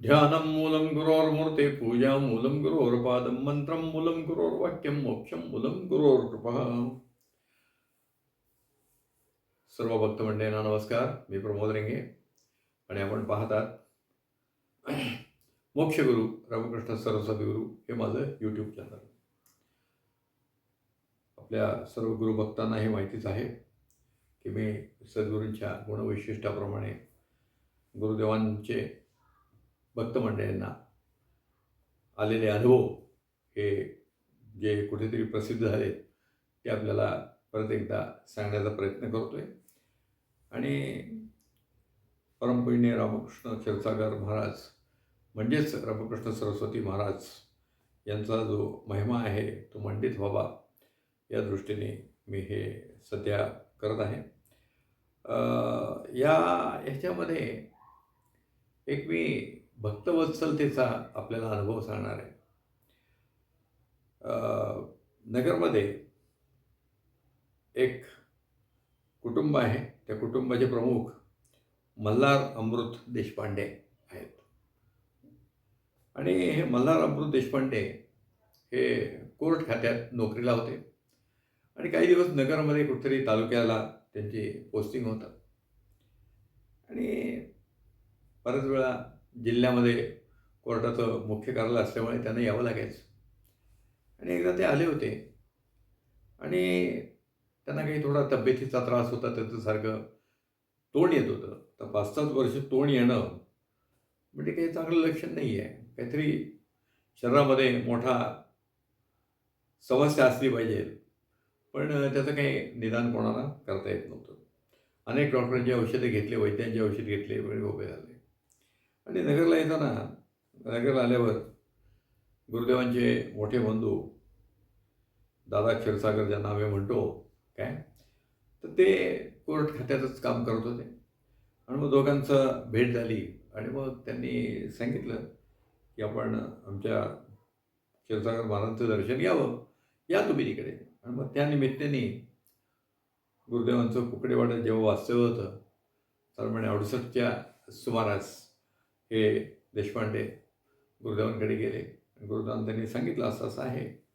ध्यानं मूलं गुरोर्मूर्ते पूजा मूलं गुरोर्पादं मन्त्रं मूलं गुरोर्वाक्यं मोक्षं मूलं गुरोर्कृपः। सर्व भक्तमंडळींना नमस्कार मी प्रमोद रेंगे आणि आपण पाहतात मोक्षगुरू रामकृष्ण सरस्वती गुरु हे माझं यूट्यूब चॅनल आपल्या सर्व गुरुभक्तांना हे माहितीच आहे की मी सद्गुरूंच्या गुणवैशिष्ट्याप्रमाणे गुरुदेवांचे भक्तमंडळींना आलेले अनुभव हे जे कुठेतरी प्रसिद्ध झाले ते आपल्याला परत एकदा सांगण्याचा प्रयत्न करतो आहे आणि परमपूज्य रामकृष्ण क्षीरसागर महाराज म्हणजेच रामकृष्ण सरस्वती महाराज यांचा जो महिमा आहे तो मंडित व्हावा या दृष्टीने मी हे सध्या करत आहे. या ह्याच्यामध्ये एक मी भक्तवत्सलतेचा आपल्याला अनुभव सांगणार आहे. नगरमध्ये एक कुटुंब आहे. त्या कुटुंबाचे प्रमुख मल्हार अमृत देशपांडे आहेत. आणि हे मल्हार अमृत देशपांडे हे कोर्ट खात्यात नोकरीला होते आणि काही दिवस नगरमध्ये कुठेतरी तालुक्याला त्यांची पोस्टिंग होतं. आणि बऱ्याच वेळा जिल्ह्यामध्ये कोर्टाचं मुख्य कार्यालय असल्यामुळे त्यांना यावं लागायचं. आणि एकदा ते आले होते. आणि त्यांना काही थोडा तब्येतीचा त्रास होता त्याचं सारखं तोंड येत होतं. तर पाच सात वर्ष तोंड येणं म्हणजे काही चांगलं लक्षण नाही आहे काहीतरी शरीरामध्ये मोठा समस्या असली पाहिजे. पण त्याचं काही निदान कोणाला करता येत नव्हतं. अनेक डॉक्टरांची औषधे घेतले वैद्यांची औषध घेतले वेळ उभे झाले. आणि नगरला येताना नगरला आल्यावर गुरुदेवांचे मोठे बंधू दादा क्षीरसागर ज्यांना आम्ही म्हणतो काय? तर ते कोर्ट खात्यातच काम करत होते. आणि मग दोघांचं भेट झाली. आणि मग त्यांनी सांगितलं की आपण आमच्या क्षीरसागर महाराजांचं दर्शन घ्यावं. या तुम्ही तिकडे. आणि मग त्या निमित्ताने गुरुदेवांचं कुकडेवाडं जेव्हा वास्तव्य होतं तर म्हणे अडुसष्टच्या सुमारास हे देशपांडे गुरुदेवांकडे गेले. गुरुदेवान त्यांनी सांगितलं असं असं आहे.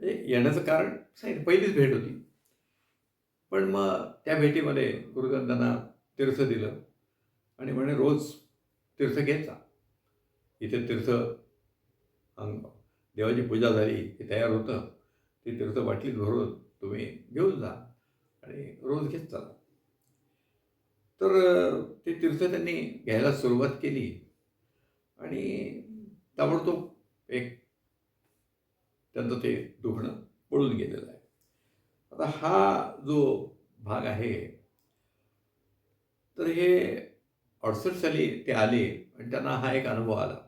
म्हणजे येण्याचं कारण सांगितलं पहिलीच भेट होती. पण मग त्या भेटीमध्ये गुरुदेवान त्यांना तीर्थ दिलं. आणि म्हणे रोज तीर्थ घ्यायचा. इथे तीर्थ अंग देवाची पूजा झाली की तयार होतं. ती तीर्थ बाटलीत भरून तुम्ही घेऊन जा. आणि रोज घेत चाला. तर ते तीर्थ त्यांनी घ्यायला सुरुवात केली. आणि ताबडतोब एक त्यांचं ते दुखणं पळून गेलेलं आहे. आता हा जो भाग आहे तर हे अडसष्ट साली ते आले आणि त्यांना हा एक अनुभव आला.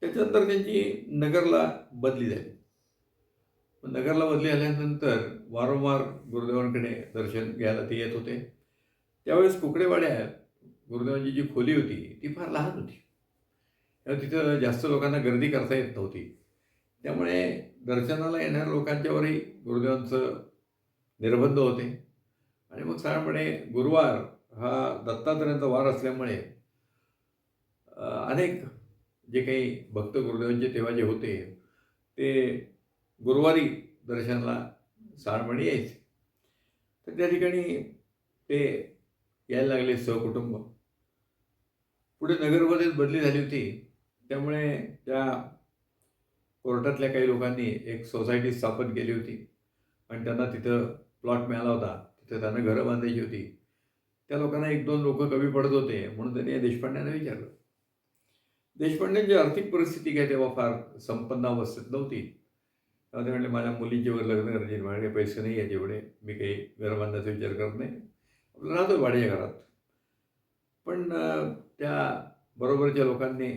त्याच्यानंतर त्यांची नगरला बदली झाली. नगरला बदली झाल्यानंतर वारंवार गुरुदेवांकडे दर्शन घ्यायला ते येत होते. त्यावेळेस कुकडेवाड्यात गुरुदेवांची जी खोली होती ती फार लहान होती. त्यामुळे तिथं जास्त लोकांना गर्दी करता येत नव्हती. त्यामुळे दर्शनाला येणाऱ्या लोकांच्यावरही गुरुदेवांचं निर्बंध होते. आणि मग साधारणपणे गुरुवार हा दत्तात्रयांचा वार असल्यामुळे अनेक जे काही भक्त गुरुदेवांचे तेव्हा जे होते ते गुरुवारी दर्शनाला साधारणपणे यायचे. तर त्या ठिकाणी ते यायला लागले सहकुटुंब. पुढे नगरमध्येच बदली झाली होती. त्यामुळे त्या कोर्टातल्या काही लोकांनी एक सोसायटी स्थापन केली होती. आणि त्यांना तिथं प्लॉट मिळाला होता. तिथं त्यांना घरं बांधायची होती. त्या लोकांना एक दोन लोक कमी पडत होते म्हणून त्यांनी देशपांड्यांना विचारलं. देशपांड्यांची आर्थिक परिस्थिती काय तेव्हा फार संपन्न अवस्थेत नव्हती. तेव्हा ते म्हणले माझ्या मुलींचे लग्न करायचे माझ्याकडे पैसे नाही आहेत एवढे. मी काही घर बांधण्याचा विचार करत नाही. राहतो भाड्याच्या घरात. पण त्या बरोबरच्या लोकांनी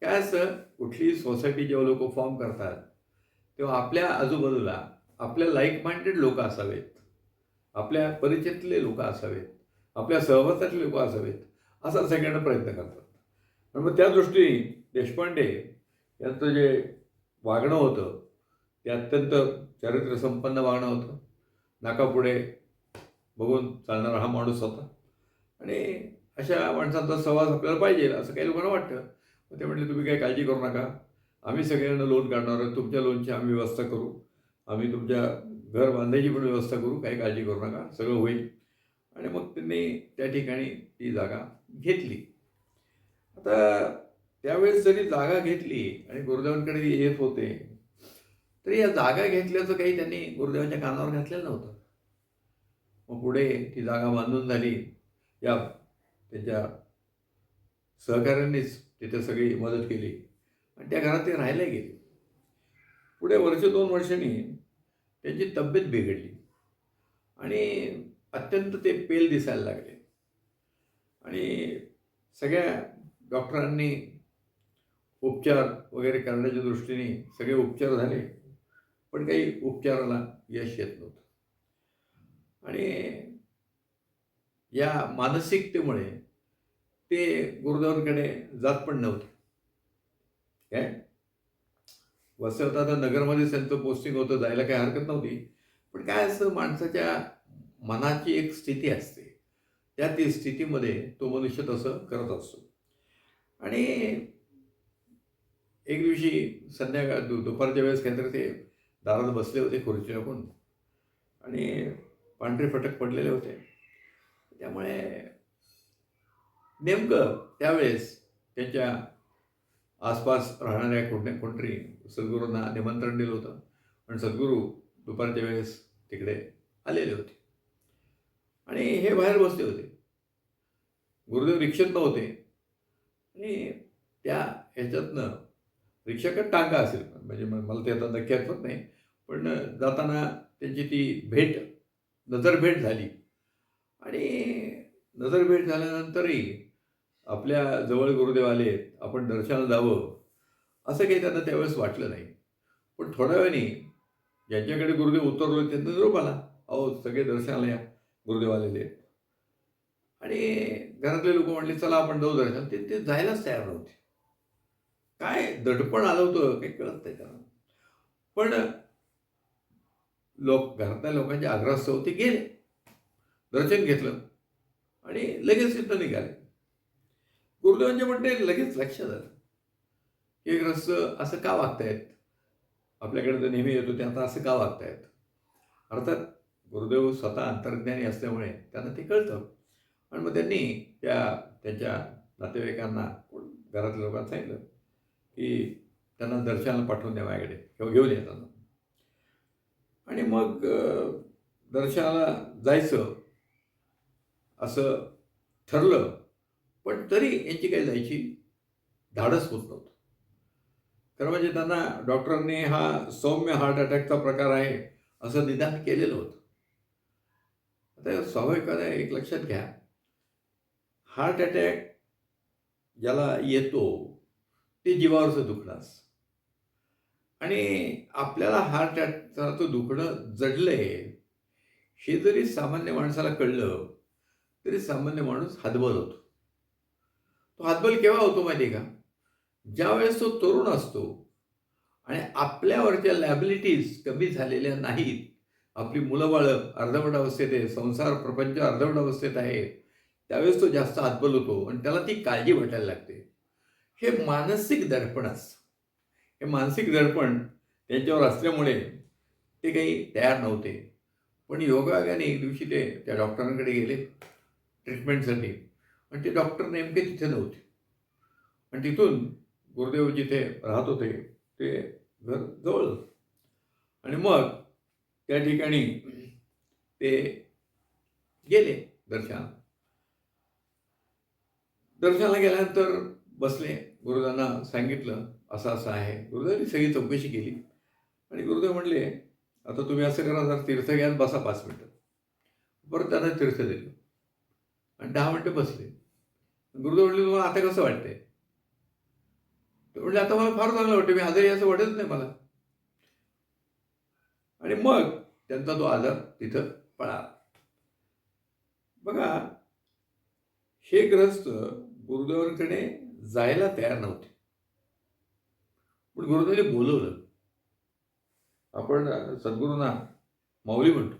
काय असतं कुठलीही सोसायटी जेव्हा लोक फॉर्म करतात तेव्हा आपल्या आजूबाजूला आपल्या लाईक माइंडेड लोक असावेत. आपल्या परिचयातले लोक असावेत. आपल्या सहवासातले लोक असावेत असा सगळ्यांना प्रयत्न करतात. मग त्या दृष्टीने देशपांडे यांचं जे वागणं होतं ते अत्यंत चारित्र्यसंपन्न वागणं होतं. नाकापुढे बघून चालणारा हा माणूस होता. आणि अशा माणसांचा सहवास आपल्याला पाहिजे असं काही लोकांना वाटतं. मग ते म्हटले तुम्ही काही काळजी करू नका. आम्ही सगळ्यांना लोन काढणार आहोत. तुमच्या लोनची आम्ही व्यवस्था करू. आम्ही तुमच्या घर बांधायची पण व्यवस्था करू. काही काळजी करू नका. सगळं होईल. आणि मग त्यांनी त्या ठिकाणी ती जागा घेतली. आता त्यावेळेस जरी जागा घेतली आणि गुरुदेवांकडे येत होते तरी या जागा घेतल्याचं काही त्यांनी गुरुदेवांच्या कानावर घातलेलं नव्हतं. मग पुढे ती जागा बांधून झाली. या त्यांच्या सहकाऱ्यांनीच तिथे सगळी मदत केली. आणि त्या घरात ते राहायला गेले. पुढे वर्ष दोन वर्षांनी त्यांची तब्येत बिघडली. आणि अत्यंत ते पेल दिसायला लागले. आणि सगळ्या डॉक्टरांनी उपचार वगैरे करण्याच्या दृष्टीने सगळे उपचार झाले. पण काही उपचाराला यश येत नव्हतं. आणि या मानसिकतेमुळे ते गुरुदेवांकडे जात पण नव्हते. काय? वसत होता तर नगरमध्ये त्यांचं पोस्टिंग होतं जायला काही हरकत नव्हती. पण काय असतं माणसाच्या मनाची एक स्थिती असते. त्या ती स्थितीमध्ये तो मनुष्य तसं करत असतो. आणि एक दिवशी संध्याकाळ दु दुपारच्या वेळेस काहीतरी ते दारात बसले होते खुर्ची टाकून आणि पांढरे फटक पडलेले होते. त्यामुळे नेमकं त्यावेळेस त्यांच्या आसपास राहणाऱ्या कोणत्या कोणतरी सद्गुरूंना निमंत्रण दिलं होतं. पण सद्गुरू दुपारच्या वेळेस तिकडे आलेले होते. आणि हे बाहेर बसले होते. गुरुदेव रिक्षेत नव्हते आणि त्या ह्याच्यातनं रिक्षाकडे टांगा असेल. म्हणजे मला ते आता नक्की आठवत नाही. पण जाताना त्यांची ती भेट नजरभेट झाली. आणि नजरभेट झाल्यानंतरही आपल्या जवळ गुरुदेव आले आपण दर्शनाला जावं असं काही त्यांना त्यावेळेस वाटलं नाही. पण थोड्या वेळाने ज्यांच्याकडे गुरुदेव उतरलो त्यांना निरोप आला. अहो सगळे दर्शनाला या गुरुदेव आलेले आहेत. आणि घरातले लोक म्हणले चला आपण जाऊ दर्शन ते ते जायलाच तयार नव्हते. काय दडपण आलं होतं काही कळत नाही त्यांना. पण लोक घरातल्या लोकांचे आग्रहास्तव ते गेले. दर्शन घेतलं. आणि लगेच तिथं निघाले. गुरुदेवांचे म्हणते लगेच लक्षात आलं. की ग्रस्त असं का वागतायत? आपल्याकडे तर नेहमी येतो ते आता असं का वागतायत? अर्थात गुरुदेव स्वतः अंतर्ज्ञानी असल्यामुळे त्यांना ते कळतं. आणि मग त्यांनी त्या त्यांच्या नातेवाईकांना घरातल्या लोकांना सांगितलं की त्यांना दर्शनाला पाठवून द्या माझ्याकडे. किंवा घेऊन येताना आणि मग दर्शनाला जायचं असं ठरलं पण तरी यांची काही जायची धाडस होत नव्हतं. खरं म्हणजे त्यांना डॉक्टरांनी हा सौम्य हार्ट अटॅकचा प्रकार आहे असं निदान केलेलं होतं. आता स्वाभाविकाने एक लक्षात घ्या हार्ट अटॅक ज्याला येतो ते जीवावरचं दुखणार आणि आपल्याला हार्ट अटॅकचं दुखणं जडलंय हे जरी सामान्य माणसाला कळलं तरी सामान्य माणूस हातबल होतो. तो हातबल केव्हा होतो माहिती आहे का? ज्यावेळेस तो तरुण असतो आणि आपल्यावरच्या लॅबिलिटीज कमी झालेल्या नाहीत आपली मुलं बाळं अर्धवट अवस्थेत आहे संसार प्रपंच अर्धवट अवस्थेत आहे त्यावेळेस तो जास्त हातबल होतो आणि त्याला ती काळजी वाटायला लागते. हे मानसिक दडपण असतं. हे मानसिक दडपण त्यांच्यावर असल्यामुळे ते काही तयार नव्हते. पण योगायोगाने एक दिवशी ते त्या डॉक्टरांकडे गेले ट्रीटमेंटसाठी. आणि ते डॉक्टर नेमके तिथे नव्हते. आणि तिथून गुरुदेव जिथे राहत होते ते घर जवळ. आणि मग त्या ठिकाणी ते गेले दर्शनाला दर्शनाला गेल्यानंतर बसले गुरुदांना सांगितलं असं असं आहे. गुरुदेवांनी सगळी चौकशी केली. आणि गुरुदेव म्हणले आता तुम्ही असं करा जर तीर्थ घ्या बसा पाच मिनटं. परत त्यांना तीर्थ दिलं. आणि दहा मिनटं बसले. गुरुदेव म्हणले तुम्हाला आता कसं वाटतंय? तर म्हणले आता मला फार चांगलं वाटतं मी आजारी असं वाटत नाही मला. आणि मग त्यांचा तो आजार तिथं पळाला. बघा हे ग्रस्त गुरुदेवांकडे जायला तयार नव्हते. पण गुरुदेवाने बोलवलं. आपण सद्गुरूंना माऊली म्हणतो.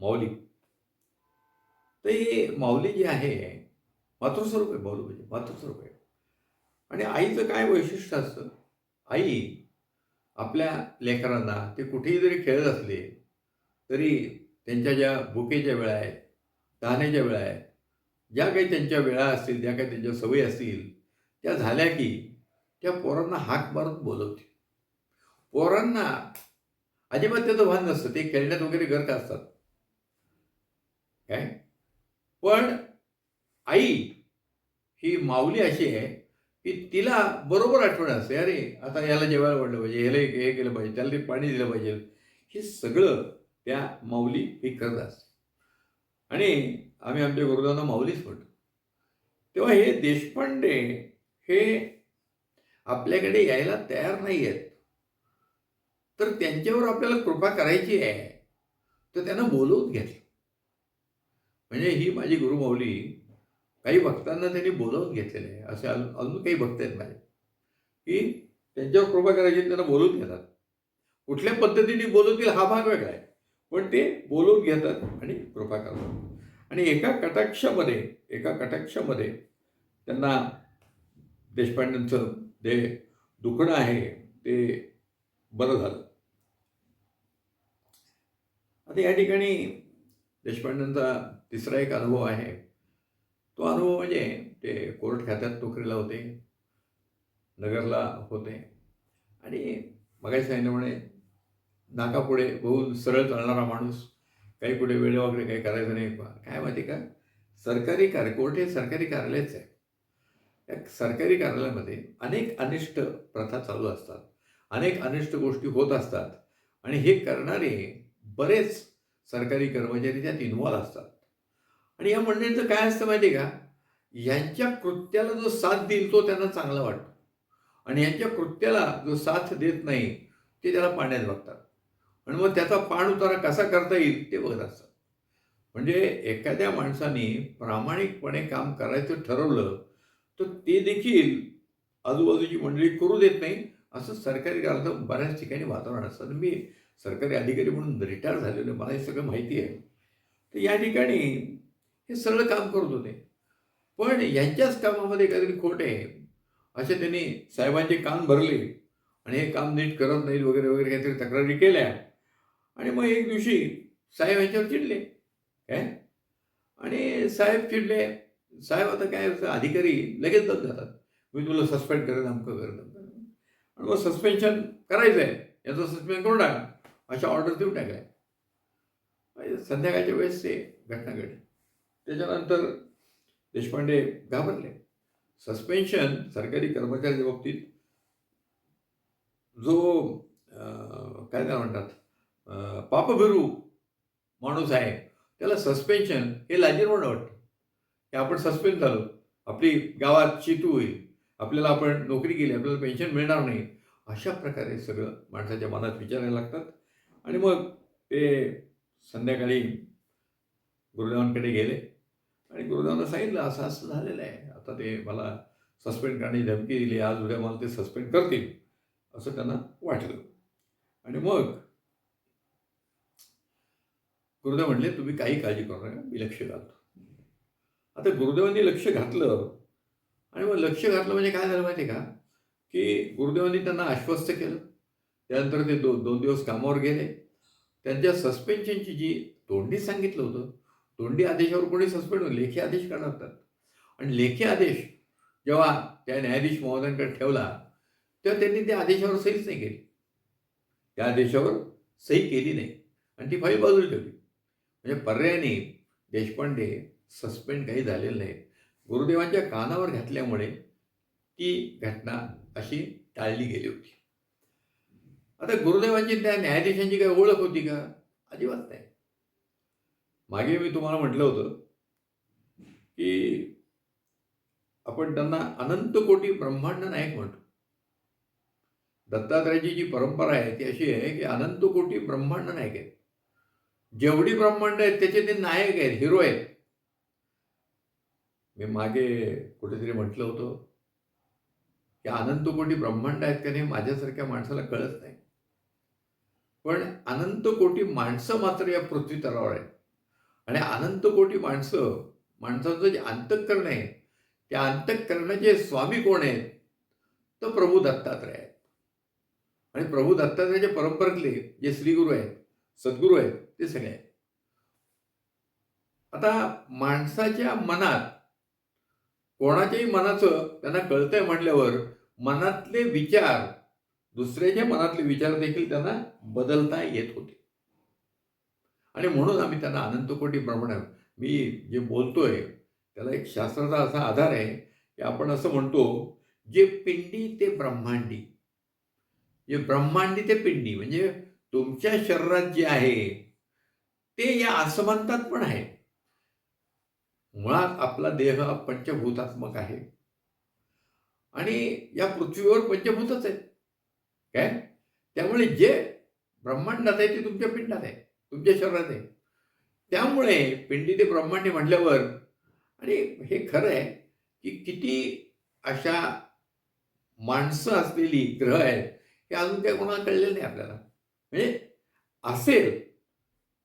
माऊली. तर ही माऊली जी आहे मातृस्वरूप आहे माऊली म्हणजे मातृस्वरूप आहे. आणि आईचं काय वैशिष्ट्य असतं? आई आपल्या लेकरांना ते कुठेही जरी खेळत असले तरी त्यांच्या ज्या बुकेच्या वेळा आहेत तहाण्याच्या वेळा आहेत ज्या काही त्यांच्या वेळा असतील ज्या काही त्यांच्या सवयी असतील त्या झाल्या की त्या पोरांना हाक मारून बोलवते. पोरांना अजिबात त्याचं भान नसतं. ते खेळण्यात वगैरे गर्क असतात. काय? पण आई ही माऊली अशी आहे की तिला बरोबर आठवण असते. अरे आता याला जेवायला वाढलं पाहिजे ह्याला हे हे केलं पाहिजे त्याला ते पाणी दिलं पाहिजे. हे सगळं त्या माऊली हे करत असते. आणि आम्ही आमच्या गुरुदांना माऊलीच म्हणतो. तेव्हा हे देशपांडे हे आपल्याकडे यायला तयार नाही आहेत तर त्यांच्यावर आपल्याला कृपा करायची आहे. तर त्यांना बोलवून घेतलं म्हणजे ही माझी गुरुमाऊली काही भक्तांना त्यांनी बोलवून घेतलेले आहे. असे अजून अजून काही भक्त आहेत माझे. की त्यांच्यावर कृपा करायची त्यांना बोलवून घेतात. कुठल्या पद्धतीने बोलवतील हा भाग वेगळा आहे. पण ते बोलवून घेतात आणि कृपा करतात. आणि एका कटाक्षामध्ये एका कटाक्षामध्ये त्यांना देशपांडेंचं जे दुखणं आहे ते बरं झालं. आता या ठिकाणी देशपांडेंचा तिसरा एक अनुभव आहे. तो अनुभव म्हणजे ते कोर्ट खात्यात नोकरीला होते नगरला होते. आणि मगाशी सांगितल्यामुळे नाकापुढे बहु सरळ चालणारा माणूस काही कुठे वेळ वगैरे काही करायचं नाही. काय माहिती का? सरकारी कार्य कोर्ट हे सरकारी कार्यालयच आहे. सरकारी कार्यालयामध्ये अनेक अनिष्ट प्रथा चालू असतात. अनेक अनिष्ट गोष्टी होत असतात. आणि हे करणारे बरेच सरकारी कर्मचारी त्यात इन्व्हॉल्व असतात. आणि या मंडळींचं काय असतं माहिती आहे का? यांच्या कृत्याला जो साथ देईल तो त्यांना चांगला वाटतो. आणि यांच्या कृत्याला जो साथ देत नाही ते त्याला पाण्यात बघतात. आणि मग त्याचा पाण उतारा कसा करता येईल ते बघत असतात. म्हणजे एखाद्या माणसाने प्रामाणिकपणे काम करायचं ठरवलं तर ते देखील आजूबाजूची मंडळी करू देत नाही. असं सरकारी अर्थ बऱ्याच ठिकाणी वातावरण असतं. मी सरकारी अधिकारी म्हणून रिटायर झालेलो मला हे सगळं माहिती आहे. तर या ठिकाणी हे सगळं काम करत होते. पण यांच्याच कामामध्ये काहीतरी खोट आहे. असे त्यांनी साहेबांचे कान भरले. आणि हे काम नीट करत नाहीत वगैरे वगैरे काहीतरी तक्रारी केल्या. आणि मग एक दिवशी साहेब यांच्यावर चिडले. काय? आणि साहेब चिडले. साहेब आता काय अधिकारी लगेच दत जातात मी तुला सस्पेंड करेन अमकं करेन. आणि मग सस्पेन्शन करायचं आहे याचं सस्पेंड करून टाका. अशा ऑर्डर देऊन टाकल्या. म्हणजे संध्याकाळच्या वेळेस ते घटना घडली. त्याच्यानंतर देशपांडे घाबरले. सस्पेन्शन सरकारी कर्मचाऱ्याच्या बाबतीत जो काय काय म्हणतात पापभिरू माणूस आहे त्याला सस्पेन्शन हे लाजीरवाणं वाटतं. की आपण सस्पेंड झालो. आपली गावात चितू होईल. आपल्याला आपण नोकरी केली आपल्याला पेन्शन मिळणार नाही. अशा प्रकारे सगळं माणसाच्या मनात विचारायला लागतात. आणि मग ते संध्याकाळी गुरुदेवांकडे गेले. आणि गुरुदेवांना सांगितलं असं असं झालेलं आहे. आता ते मला सस्पेंड करण्याची धमकी दिली. आज उद्या मला ते सस्पेंड करतील असं त्यांना वाटलं. आणि मग गुरुदेव म्हणले तुम्ही काही काळजी करू नका. मी लक्ष घालतो. आता गुरुदेवांनी लक्ष घातलं. आणि मग लक्ष घातलं म्हणजे काय झालं माहिती आहे का? की गुरुदेवांनी त्यांना आश्वस्त केलं. त्यानंतर ते दो दोन दिवस कामावर गेले. त्यांच्या सस्पेन्शनची जी तोंडी सांगितलं होतं तोंडी आदेशावर कोणी सस्पेंड लेखी आदेश काढतात आणि लेखी आदेश जेव्हा त्या न्यायाधीश महोदयांकडे ठेवला तेव्हा त्यांनी त्या आदेशावर सहीच नाही केली. त्या आदेशावर सही केली नाही. आणि ती फाईल बाजूला ठेवली. म्हणजे पर्यायाने देशपांडे सस्पेंड काही झालेलं नाही. गुरुदेवांच्या कानावर घातल्यामुळे ती घटना अशी टाळली गेली होती. आता गुरुदेवांची त्या न्यायाधीशांची काही ओळख होती का? अजिबात नाही. मागे मी तुम्हाला म्हटलं होतं की आपण त्यांना अनंत कोटी ब्रह्मांड नायक म्हणतो. दत्तात्रयाची जी परंपरा आहे ती अशी आहे की अनंत कोटी ब्रह्मांड नायक आहेत. जेवढी ब्रह्मांड आहेत त्याचे ते नायक आहेत हिरो आहेत. मी मागे कुठेतरी म्हटलं होतं की अनंतकोटी ब्रह्मांड आहेत का नाही माझ्यासारख्या माणसाला कळत नाही. पण अनंतकोटी माणसं मात्र या पृथ्वी तलावर आहेत. आणि अनंतकोटी माणसं माणसाचं जे अंतःकरण आहे त्या अंतःकरणाचे स्वामी कोण आहेत? तर प्रभू दत्तात्रय आहेत. आणि प्रभू दत्तात्रयाच्या परंपरेतले जे श्रीगुरू आहेत सद्गुरू आहेत ते सगळे आहेत. आता माणसाच्या मनात कोणाच्याही मनाचं त्यांना कळतंय म्हटल्यावर मनातले विचार दुसऱ्याच्या मनातले विचार देखील त्यांना बदलता येत होते. आणि म्हणून आम्ही त्यांना अनंतकोटी ब्रह्मण मी जे बोलतोय त्याला एक शास्त्राचा असा आधार आहे की आपण असं म्हणतो जे पिंडी ते ब्रह्मांडी. जे ब्रह्मांडी ते पिंडी म्हणजे तुमच्या शरीरात जे आहे ते या असमानतात पण आहे. मुळात आपला देह हा पंचभूतात्मक आहे. आणि या पृथ्वीवर पंचभूतच आहे. काय? त्यामुळे जे ब्रह्मांडात आहे ते तुमच्या पिंडात आहे तुमच्या शरीरात आहे. त्यामुळे पिंडी ते ब्रह्मांडी म्हटल्यावर आणि हे खरं आहे की किती अशा माणसं असलेली ग्रह आहेत हे अजून त्या कोणाला कळलेलं नाही आपल्याला. म्हणजे असेल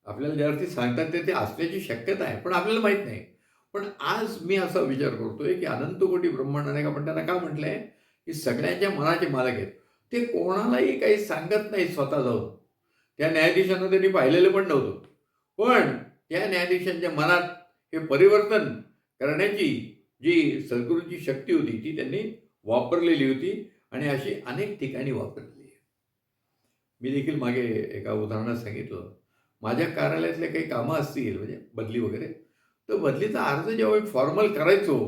आपल्याला ज्या सांगतात ते ते असण्याची शक्यता आहे पण आपल्याला माहीत नाही. पण आज मी असा विचार करतोय की अनंत कोटी ब्रह्मांड नाही का पण त्यांना का म्हटलंय? की सगळ्यांच्या मनाचे मालक आहेत. ते कोणालाही काही सांगत नाही स्वतः जाऊन त्या न्यायाधीशांना त्यांनी पाहिलेलं पण नव्हतं. पण त्या न्यायाधीशांच्या मनात हे परिवर्तन करण्याची जी सद्गुरूंची शक्ती होती ती त्यांनी वापरलेली होती आणि अशी अनेक ठिकाणी वापरलेली आहे. मी देखील मागे एका उदाहरणात सांगितलं. माझ्या कार्यालयातले काही कामं असतील म्हणजे बदली वगैरे तर बदलीचा अर्ज जेव्हा मी फॉर्मल करायचो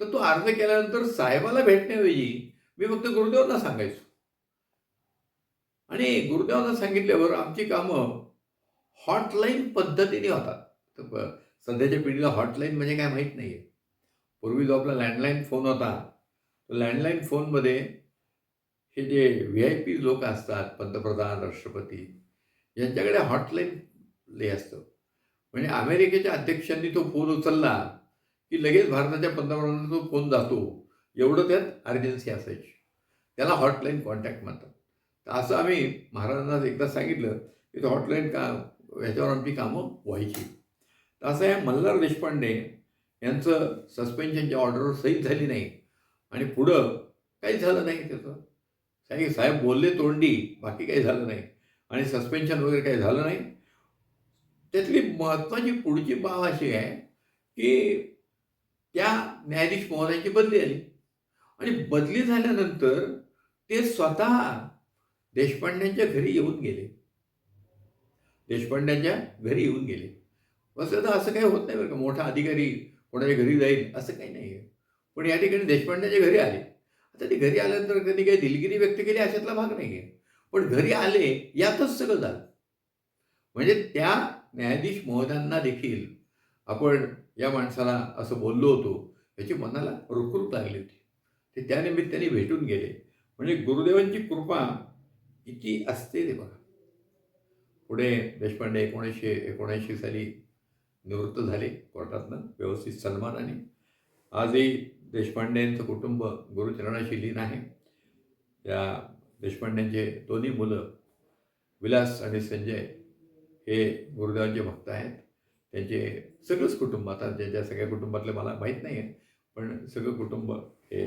तर तो अर्ज केल्यानंतर साहेबाला भेटण्याऐवजी मी फक्त गुरुदेवांना सांगायचो. आणि गुरुदेवांना सांगितल्यावर आमची कामं हॉटलाईन पद्धतीने होतात. तर सध्याच्या पिढीला हॉटलाईन म्हणजे काय माहीत नाही आहे पूर्वी जो आपला लँडलाईन फोन होता तो लँडलाईन फोनमध्ये हे जे व्ही आय पी लोक असतात पंतप्रधान राष्ट्रपती यांच्याकडे हॉटलाईन लय असतं. म्हणजे अमेरिकेच्या अध्यक्षांनी तो फोन उचलला की लगेच भारताच्या पंतप्रधानांना तो फोन जातो. एवढं त्यात अर्जन्सी असायची. त्याला हॉटलाईन कॉन्टॅक्ट म्हणतात. तर असं आम्ही महाराजांना एकदा सांगितलं की तो हॉटलाईन का ह्याच्यावर आमची कामं व्हायची. तर असं आहे मल्हार देशपांडे यांचं सस्पेन्शनच्या ऑर्डरवर सही झाली नाही. आणि पुढं काहीच झालं नाही त्याचं. सांगितलं साहेब बोलले तोंडी बाकी काही झालं नाही. आणि सस्पेन्शन वगैरे काही झालं नाही. त्यातली महत्त्वाची पुढची बाब अशी आहे की त्या न्यायाधीश महोदयाची बदली आली. आणि बदली झाल्यानंतर ते स्वतः देशपांड्यांच्या घरी येऊन गेले. देशपांड्यांच्या घरी येऊन गेले. वस्तुतः असं काही होत नाही बरं का मोठा अधिकारी कोणाच्या घरी जाईल असं काही नाही आहे. पण या ठिकाणी देशपांड्याच्या घरी आले. आता ते घरी आल्यानंतर त्यांनी काही दिलगिरी व्यक्त केली अशातला भाग नाही आहे पण घरी आले यातच सगळं झालं. म्हणजे त्या न्यायाधीश महोदयांना देखील आपण या माणसाला असं बोललो होतो याची मनाला रुखरुख लागली होती. ते त्यानिमित्ताने भेटून गेले. म्हणजे गुरुदेवांची कृपा किती असते ते बघा. पुढे देशपांडे एकोणीसशे एकोणऐंशी साली निवृत्त झाले कोर्टातनं व्यवस्थित सन्मानाने. आजही देशपांडेंचं कुटुंब गुरुचरणाशी लीन आहे त्या देशपांड्यांचे दोन्ही मुलं विलास आणि संजय हे गुरुदेवांचे भक्त आहेत. त्यांचे सगळंच कुटुंब आता ज्याच्या सगळ्या कुटुंबातले मला माहीत नाही आहे पण सगळं कुटुंब हे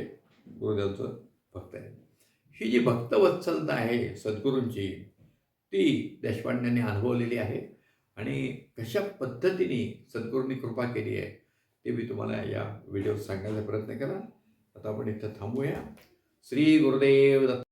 गुरुदेवांचं भक्त आहे ही जी भक्तवत्सलता आहे सद्गुरूंची ती देशपांड्यांनी अनुभवलेली आहे आणि कशा पद्धतीने सद्गुरूंनी कृपा केली आहे ते मी तुम्हाला या व्हिडिओत सांगायचा प्रयत्न करा. आता आपण इथं थांबूया. श्री गुरुदेव दत्त